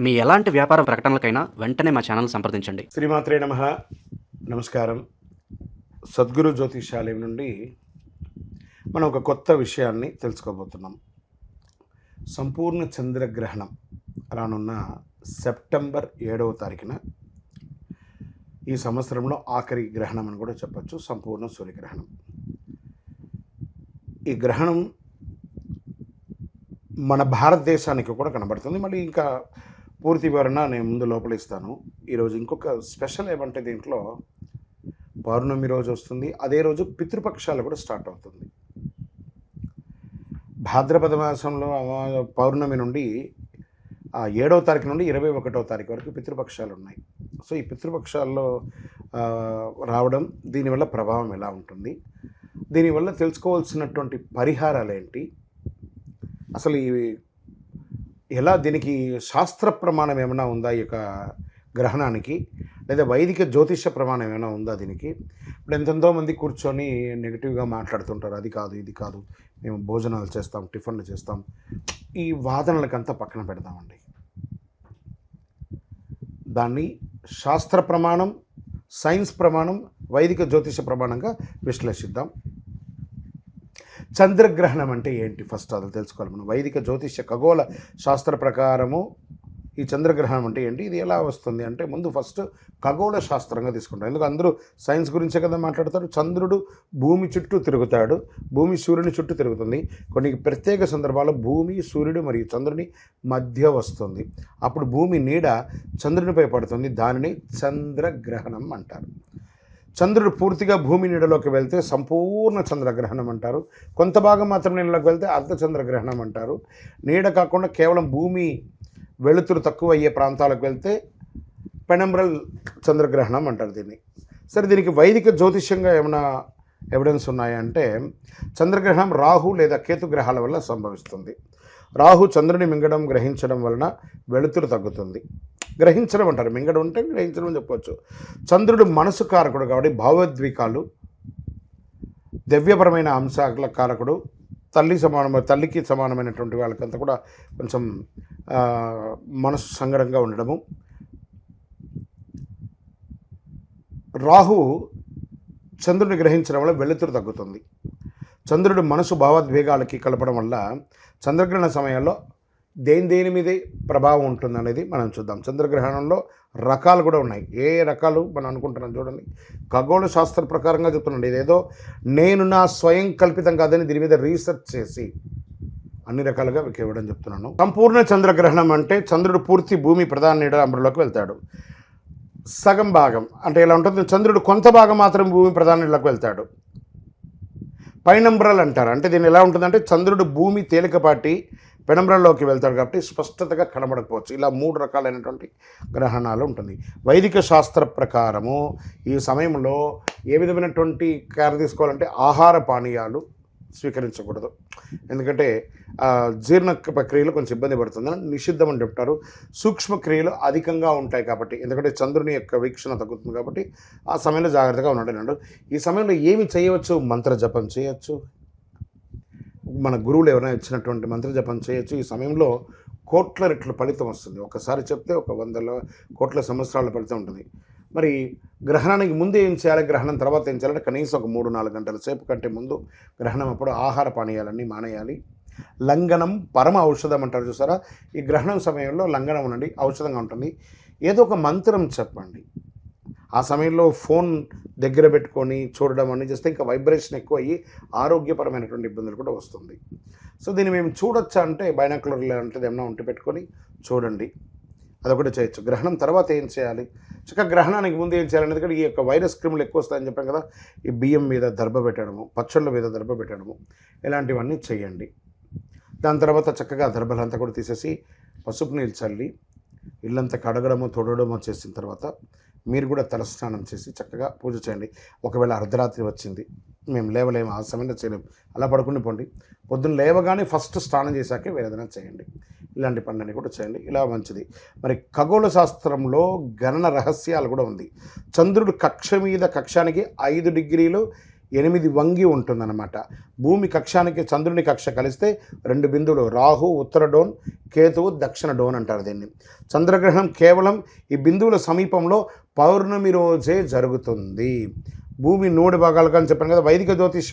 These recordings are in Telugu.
మీ ఎలాంటి వ్యాపార ప్రకటనలకైనా వెంటనే మా ఛానల్ సంప్రదించండి. శ్రీమాత్రే నమ. నమస్కారం. సద్గురు జ్యోతిషాలయం నుండి మనం ఒక కొత్త విషయాన్ని తెలుసుకోబోతున్నాం. సంపూర్ణ చంద్రగ్రహణం రానున్న సెప్టెంబర్ ఏడవ తారీఖున ఈ సంవత్సరంలో ఆఖరి గ్రహణం అని కూడా చెప్పచ్చు సంపూర్ణ సూర్యగ్రహణం. ఈ గ్రహణం మన భారతదేశానికి కూడా కనబడుతుంది. మళ్ళీ ఇంకా పూర్తి వివరణ నేను ముందు లోపల ఇస్తాను ఈరోజు ఇంకొక స్పెషల్ ఏమంటే దీంట్లో పౌర్ణమి రోజు వస్తుంది. అదే రోజు పితృపక్షాలు కూడా స్టార్ట్ అవుతుంది. భాద్రపద మాసంలో పౌర్ణమి నుండి ఏడవ తారీఖు నుండి ఇరవై ఒకటవ తారీఖు వరకు పితృపక్షాలు ఉన్నాయి. సో ఈ పితృపక్షాల్లో రావడం దీనివల్ల ప్రభావం ఎలా ఉంటుంది? దీనివల్ల తెలుసుకోవాల్సినటువంటి పరిహారాలు ఏంటి? అసలు ఈ ఎలా దీనికి శాస్త్ర ప్రమాణం ఏమైనా ఉందా ఈ యొక్క గ్రహణానికి? లేదా వైదిక జ్యోతిష ప్రమాణం ఏమైనా ఉందా దీనికి? ఇప్పుడు ఎంతెంతో మంది కూర్చొని నెగిటివ్గా మాట్లాడుతుంటారు. అది కాదు ఇది కాదు. మేము భోజనాలు చేస్తాం టిఫిన్లు చేస్తాం. ఈ వాదనలకంతా పక్కన పెడదామండి. దాన్ని శాస్త్ర ప్రమాణం సైన్స్ ప్రమాణం వైదిక జ్యోతిష ప్రమాణంగా విశ్లేషిద్దాం. చంద్రగ్రహణం అంటే ఏంటి? ఫస్ట్ అది తెలుసుకోవాలి మనం. వైదిక జ్యోతిష్య ఖగోళ శాస్త్ర ప్రకారము ఈ చంద్రగ్రహణం అంటే ఏంటి? ఇది ఎలా వస్తుంది అంటే ముందు ఫస్ట్ ఖగోళ శాస్త్రంగా తీసుకుంటాం. ఎందుకు? అందరూ సైన్స్ గురించే కదా మాట్లాడతారు. చంద్రుడు భూమి చుట్టూ తిరుగుతాడు. భూమి సూర్యుని చుట్టూ తిరుగుతుంది. కొన్ని ప్రత్యేక సందర్భాల్లో భూమి సూర్యుడు మరియు చంద్రుని మధ్య వస్తుంది. అప్పుడు భూమి నీడ చంద్రునిపై పడుతుంది. దానిని చంద్రగ్రహణం అంటారు. చంద్రుడు పూర్తిగా భూమి నీడలోకి వెళ్తే సంపూర్ణ చంద్రగ్రహణం అంటారు. కొంత భాగం మాత్రం నీడలోకి వెళ్తే అర్ధ చంద్రగ్రహణం అంటారు. నీడ కాకుండా కేవలం భూమి వెలుతురు తక్కువ అయ్యే ప్రాంతాలకు వెళ్తే పెనంబ్రల్ చంద్రగ్రహణం అంటారు దీన్ని. సరే దీనికి వైదిక జ్యోతిష్యంగా ఏమైనా ఎవిడెన్స్ ఉన్నాయంటే చంద్రగ్రహణం రాహు లేదా కేతు గ్రహాల వల్ల సంభవిస్తుంది. రాహు చంద్రుని మింగడం గ్రహించడం వలన వెలుతురు తగ్గుతుంది. గ్రహించడం అంటారు మింగడం అంటే గ్రహించడం అని చెప్పవచ్చు. చంద్రుడు మనసు కారకుడు కాబట్టి భావోద్వేగాలు దివ్యపరమైన అంశాల కారకుడు తల్లి సమానమ తల్లికి సమానమైనటువంటి వాళ్ళకంతా కూడా కొంచెం మనసు సంగరంగా ఉండడము. రాహు చంద్రుడిని గ్రహించడం వల్ల వెలుతురు తగ్గుతుంది. చంద్రుడు మనసు భావోద్వేగాలకి కలపడం వల్ల చంద్రగ్రహణ సమయంలో దేని దేని మీదే ప్రభావం ఉంటుంది అనేది మనం చూద్దాం. చంద్రగ్రహణంలో రకాలు కూడా ఉన్నాయి. ఏ రకాలు మనం అనుకుంటున్నాం చూడండి. ఖగోళ శాస్త్ర ప్రకారంగా చెప్తున్నాండి. ఇదేదో నేను నా స్వయం కల్పితం కాదని దీని మీద రీసెర్చ్ చేసి అన్ని రకాలుగా మీకు ఇవ్వడం చెప్తున్నాను. సంపూర్ణ చంద్రగ్రహణం అంటే చంద్రుడు పూర్తి భూమి ప్రధాన నీడ అమరులోకి వెళ్తాడు. సగం భాగం అంటే ఇలా ఉంటుంది? చంద్రుడు కొంత భాగం మాత్రం భూమి ప్రధాన నీళ్ళకు వెళ్తాడు. పైనంబ్రల్ అంటారు. అంటే దీన్ని ఎలా ఉంటుందంటే చంద్రుడు భూమి తేలికపాటి పెనంబ్రల్లోకి వెళ్తాడు కాబట్టి స్పష్టతగా కనబడకపోవచ్చు. ఇలా మూడు రకాలైనటువంటి గ్రహణాలు ఉంటుంది. వైదిక శాస్త్ర ప్రకారము ఈ సమయంలో ఏ విధమైనటువంటి కేర్ తీసుకోవాలంటే ఆహార పానీయాలు స్వీకరించకూడదు. ఎందుకంటే జీర్ణ ప్రక్రియలు కొంచెం ఇబ్బంది పడుతుందని నిషిద్ధం అని చెప్తారు. సూక్ష్మక్రియలు అధికంగా ఉంటాయి కాబట్టి ఎందుకంటే చంద్రుని యొక్క వీక్షణ తగ్గుతుంది కాబట్టి ఆ సమయంలో జాగ్రత్తగా ఉన్నాడు ఈ సమయంలో ఏమి చేయవచ్చు? మంత్ర జపం చేయొచ్చు మన గురువులు ఎవరైనా ఇచ్చినటువంటి మంత్ర జపం చేయొచ్చు. ఈ సమయంలో కోట్ల రెట్ల ఫలితం వస్తుంది. ఒకసారి చెప్తే ఒక వందల కోట్ల సంవత్సరాల ఫలితం ఉంటుంది. మరి గ్రహణానికి ముందు ఏం చేయాలి? గ్రహణం తర్వాత ఏం చేయాలంటే కనీసం ఒక మూడు నాలుగు గంటల సేపు కంటే ముందు గ్రహణం అప్పుడు ఆహార పానీయాలన్నీ మానేయాలి. లంఘనం పరమ ఔషధం అంటారు చూసారా? ఈ గ్రహణం సమయంలో లంఘనం ఉండండి ఔషధంగా ఉంటుంది. ఏదో ఒక మంత్రం చెప్పండి. ఆ సమయంలో ఫోన్ దగ్గర పెట్టుకొని చూడడం అన్ని చేస్తే ఇంకా వైబ్రేషన్ ఎక్కువ అయ్యి ఆరోగ్యపరమైనటువంటి ఇబ్బందులు కూడా వస్తుంది. సో దీన్ని మేము చూడొచ్చా అంటే బైనాకులర్ లాంటిది ఏమైనా ఉంటే పెట్టుకొని చూడండి. అదొకటి చేయొచ్చు. గ్రహణం తర్వాత ఏం చేయాలి? చక్కగా గ్రహణానికి ముందు ఏం చేయాలి? ఎందుకంటే ఈ యొక్క వైరస్ క్రిములు ఎక్కువ వస్తాయని చెప్పాం కదా ఈ బియ్యం మీద దర్భ పెట్టడము పచ్చళ్ళ మీద దర్భ పెట్టడము ఇలాంటివన్నీ చేయండి. దాని తర్వాత చక్కగా దర్భలంతా కూడా తీసేసి పసుపు నీళ్ళు చల్లి ఇల్లంతా కడగడము తొడడము చేసిన తర్వాత మీరు కూడా తలస్నానం చేసి చక్కగా పూజ చేయండి. ఒకవేళ అర్ధరాత్రి వచ్చింది మేము లేవలేము ఆ సమయంలో చేయలేము అలా పడుకుని పోండి. పొద్దున్న లేవగానే ఫస్ట్ స్నానం చేశాకే వేదన చేయండి. ఇలాంటి పనులన్నీ కూడా చేయండి ఇలా మంచిది. మరి ఖగోళ శాస్త్రంలో గణన రహస్యాలు కూడా ఉంది. చంద్రుడు కక్ష మీద కక్షానికి ఐదు డిగ్రీలు ఎనిమిది వంగి ఉంటుందన్నమాట. భూమి కక్షానికి చంద్రుని కక్ష కలిస్తే రెండు బిందువులు రాహు ఉత్తర డోన్ కేతువు దక్షిణ డోన్ అంటారు దీన్ని. చంద్రగ్రహణం కేవలం ఈ బిందువుల సమీపంలో పౌర్ణమి రోజే జరుగుతుంది. భూమి నూడు భాగాలుగా అని చెప్పాను కదా వైదిక జ్యోతిష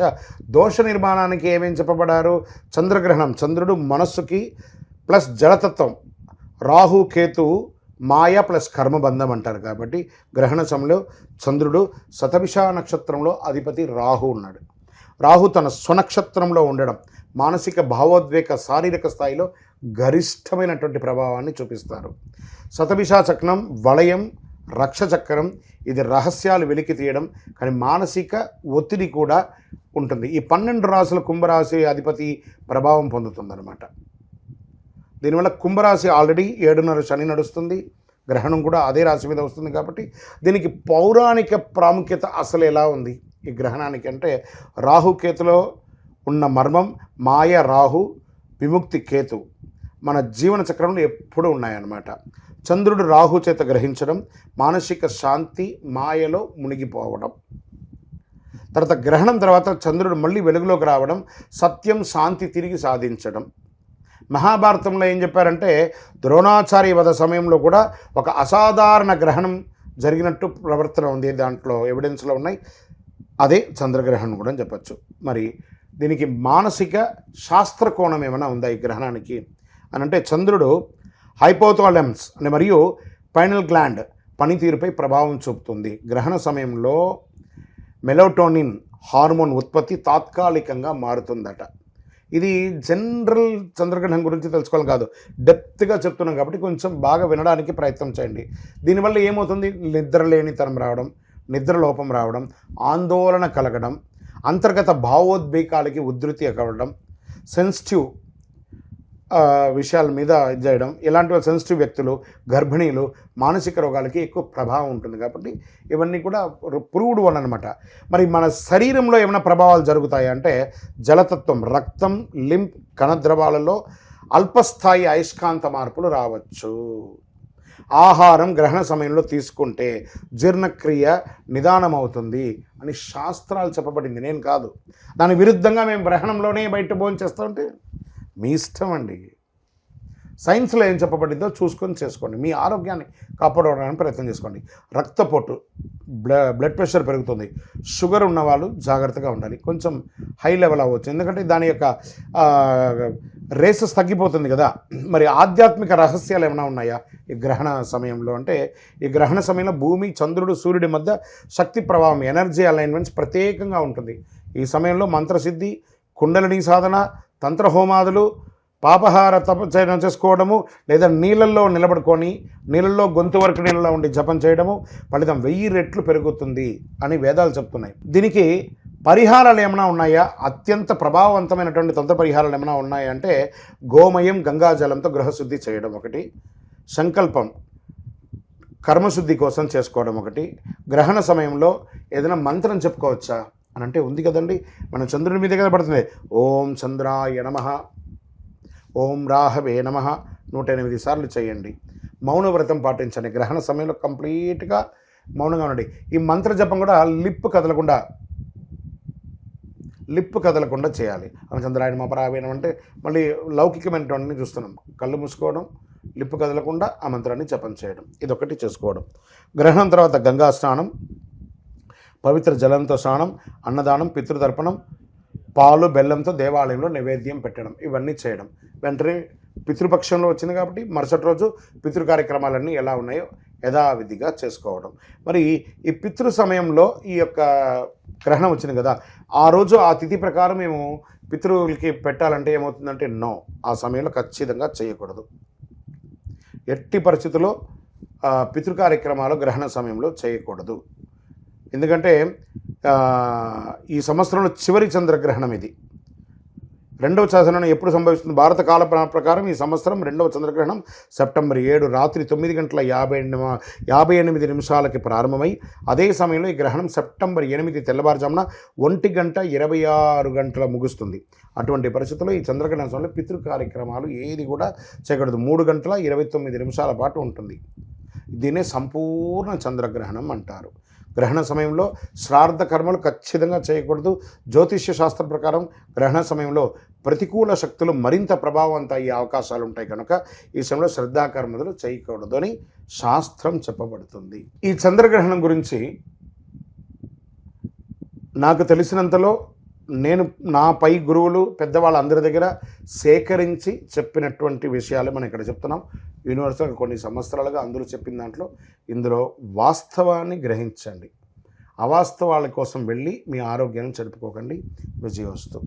దోష నిర్మాణానికి ఏమేమి చెప్పబడారు చంద్రగ్రహణం చంద్రుడు మనస్సుకి ప్లస్ జలతత్వం రాహు కేతువు మాయ ప్లస్ కర్మబంధం అంటారు కాబట్టి గ్రహణ సమయంలో చంద్రుడు శతభిష నక్షత్రంలో అధిపతి రాహు ఉన్నాడు. రాహు తన స్వనక్షత్రంలో ఉండడం మానసిక భావోద్వేగ శారీరక స్థాయిలో గరిష్టమైనటువంటి ప్రభావాన్ని చూపిస్తారు. శతభిష చక్రం వలయం రక్ష చక్రం ఇది రహస్యాలు వెలికి తీయడం కానీ మానసిక ఒత్తిడి కూడా ఉంటుంది. ఈ పన్నెండు రాసుల కుంభరాశి అధిపతి ప్రభావం పొందుతుందన్నమాట. దీనివల్ల కుంభరాశి ఆల్రెడీ ఏడున్నర శని నడుస్తుంది గ్రహణం కూడా అదే రాశి మీద వస్తుంది కాబట్టి దీనికి పౌరాణిక ప్రాముఖ్యత అసలు ఎలా ఉంది? ఈ గ్రహణానికి అంటే రాహుకేతులో ఉన్న మర్మం మాయ రాహు విముక్తి కేతు. మన జీవన చక్రంలో ఎప్పుడూ ఉన్నాయన్నమాట. చంద్రుడు రాహు చేత గ్రహించడం మానసిక శాంతి మాయలో మునిగిపోవడం. తర్వాత గ్రహణం తర్వాత చంద్రుడు మళ్ళీ వెలుగులోకి రావడం సత్యం శాంతి తిరిగి సాధించడం. మహాభారతంలో ఏం చెప్పారంటే ద్రోణాచార్య వధ సమయంలో కూడా ఒక అసాధారణ గ్రహణం జరిగినట్టు ప్రవర్తన ఉంది. దాంట్లో ఎవిడెన్స్లో ఉన్నాయి. అదే చంద్రగ్రహణం కూడా అని చెప్పచ్చు. మరి దీనికి మానసిక శాస్త్ర కోణం ఏమైనా ఉందా ఈ గ్రహణానికి? అని అంటే చంద్రుడు హైపోథాలమ్స్ అని మరియు పైనల్ గ్లాండ్ పనితీరుపై ప్రభావం చూపుతుంది. గ్రహణ సమయంలో మెలోటోనిన్ హార్మోన్ ఉత్పత్తి తాత్కాలికంగా మారుతుందట. ఇది జనరల్ చంద్రగ్రహణం గురించి తెలుసుకోవాలి కాదు. డెప్త్గా చెప్తున్నాం కాబట్టి కొంచెం బాగా వినడానికి ప్రయత్నం చేయండి. దీనివల్ల ఏమవుతుంది? నిద్ర లేనితనం రావడం నిద్ర లోపం రావడం ఆందోళన కలగడం అంతర్గత భావోద్వేగాలకి ఉధృతి కలగడం సెన్సిటివ్ విషయాల మీద ఇది చేయడం ఇలాంటి సెన్సిటివ్ వ్యక్తులు గర్భిణీలు మానసిక రోగాలకి ఎక్కువ ప్రభావం ఉంటుంది కాబట్టి ఇవన్నీ కూడా పురుగుడు వలన అనమాట మరి మన శరీరంలో ఏమైనా ప్రభావాలు జరుగుతాయి అంటే జలతత్వం రక్తం లింప్ కణద్రవాలలో అల్పస్థాయి అయస్కాంత మార్పులు రావచ్చు. ఆహారం గ్రహణ సమయంలో తీసుకుంటే జీర్ణక్రియ నిదానం అవుతుంది అని శాస్త్రాలు చెప్పబడింది. నేను కాదు. దాని విరుద్ధంగా మేము గ్రహణంలోనే బయట భోజనం చేస్తుంటే మీ ఇష్టం అండి సైన్స్లో ఏం చెప్పబడిందో చూసుకొని చేసుకోండి. మీ ఆరోగ్యాన్ని కాపాడడానికి ప్రయత్నం చేసుకోండి. రక్తపోటు బ్ల బ్లడ్ ప్రెషర్ పెరుగుతుంది. షుగర్ ఉన్నవాళ్ళు జాగ్రత్తగా ఉండాలి. కొంచెం హై లెవెల్ అవ్వచ్చు. ఎందుకంటే దాని యొక్క రేసెస్ తగ్గిపోతుంది కదా. మరి ఆధ్యాత్మిక రహస్యాలు ఏమైనా ఉన్నాయా? ఈ గ్రహణ సమయంలో అంటే ఈ గ్రహణ సమయంలో భూమి చంద్రుడు సూర్యుడి మధ్య శక్తి ప్రభావం ఎనర్జీ అలైన్మెంట్స్ ప్రత్యేకంగా ఉంటుంది. ఈ సమయంలో మంత్రసిద్ధి కుండలిని సాధన తంత్ర హోమాదులు పాపహార తపచయనం చేసుకోవడము లేదా నీళ్ళల్లో నిలబడుకొని నీళ్ళల్లో గొంతు వరకు నీళ్ళలో ఉండి జపం చేయడము ఫలితం వెయ్యి రెట్లు పెరుగుతుంది అని వేదాలు చెప్తున్నాయి. దీనికి పరిహారాలు ఏమైనా ఉన్నాయా? అత్యంత ప్రభావవంతమైనటువంటి తంత్ర పరిహారాలు ఏమైనా ఉన్నాయా అంటే గోమయం గంగాజలంతో గృహశుద్ధి చేయడం ఒకటి సంకల్పం కర్మశుద్ధి కోసం చేసుకోవడం ఒకటి గ్రహణ సమయంలో ఏదైనా మంత్రం చెప్పుకోవచ్చా? అని అంటే ఉంది కదండి. మన చంద్రుని మీద కదా పడుతుంది. ఓం చంద్రాయ నమ. ఓం రాహవే నమ. నూట ఎనిమిది సార్లు చేయండి. మౌన వ్రతం పాటించండి. గ్రహణ సమయంలో కంప్లీట్గా మౌనంగా ఉండండి. ఈ మంత్ర జపం కూడా లిప్ కదలకుండా లిప్ కదలకుండా చేయాలి. చంద్రాయన మా అంటే మళ్ళీ లౌకికమైనటువంటి చూస్తున్నాం. కళ్ళు మూసుకోవడం లిప్ కదలకుండా ఆ మంత్రాన్ని జపం చేయడం. ఇదొకటి చేసుకోవడం. గ్రహణం తర్వాత గంగా స్నానం. పవిత్ర జలంతో స్నానం అన్నదానం పితృతర్పణం పాలు బెల్లంతో దేవాలయంలో నైవేద్యం పెట్టడం ఇవన్నీ చేయడం. వెంటనే పితృపక్షంలో వచ్చింది కాబట్టి మరుసటి రోజు పితృ కార్యక్రమాలన్నీ ఎలా ఉన్నాయో యథావిధిగా చేసుకోవడం. మరి ఈ పితృ సమయంలో ఈ యొక్క గ్రహణం వచ్చింది కదా ఆ రోజు ఆ తిథి ప్రకారం మేము పితృలకి పెట్టాలంటే ఏమవుతుందంటే నో ఆ సమయంలో ఖచ్చితంగా చేయకూడదు. ఎట్టి పరిస్థితుల్లో పితృ కార్యక్రమాలు గ్రహణ సమయంలో చేయకూడదు. ఎందుకంటే ఈ సంవత్సరంలో చివరి చంద్రగ్రహణం ఇది. రెండవ చంద్రగ్రహణం ఎప్పుడు సంభవిస్తుంది? భారత కాల ప్రకారం ఈ సంవత్సరం రెండవ చంద్రగ్రహణం సెప్టెంబర్ ఏడు రాత్రి తొమ్మిది గంటల యాభై ఎనిమి- యాభై ఎనిమిది నిమిషాలకి ప్రారంభమై అదే సమయంలో ఈ గ్రహణం సెప్టెంబర్ ఎనిమిది తెల్లవారుజామున ఒంటి గంట ఇరవై ఆరు గంటల ముగుస్తుంది. అటువంటి పరిస్థితుల్లో ఈ చంద్రగ్రహణ సమయంలో పితృ కార్యక్రమాలు ఏది కూడా చేయకూడదు. మూడు గంటల ఇరవై తొమ్మిది నిమిషాల పాటు ఉంటుంది. దీనే సంపూర్ణ చంద్రగ్రహణం అంటారు. గ్రహణ సమయంలో శ్రార్థ కర్మలు ఖచ్చితంగా చేయకూడదు. జ్యోతిష్య శాస్త్రం ప్రకారం గ్రహణ సమయంలో ప్రతికూల శక్తులు మరింత ప్రభావవంత అయ్యే అవకాశాలు ఉంటాయి కనుక ఈ సమయంలో శ్రద్ధాకర్మలు చేయకూడదు అని శాస్త్రం చెప్పబడుతుంది. ఈ చంద్రగ్రహణం గురించి నాకు తెలిసినంతలో నేను నా పై గురువులు పెద్దవాళ్ళందరి దగ్గర సేకరించి చెప్పినటువంటి విషయాలు మనం ఇక్కడ చెప్తున్నాం. యూనివర్సల్గా కొన్ని సంవత్సరాలుగా అందరూ చెప్పిన దాంట్లో ఇందులో వాస్తవాన్ని గ్రహించండి. అవాస్తవాల కోసం వెళ్ళి మీ ఆరోగ్యాన్ని చెడుపుకోకండి. విజయోస్తు.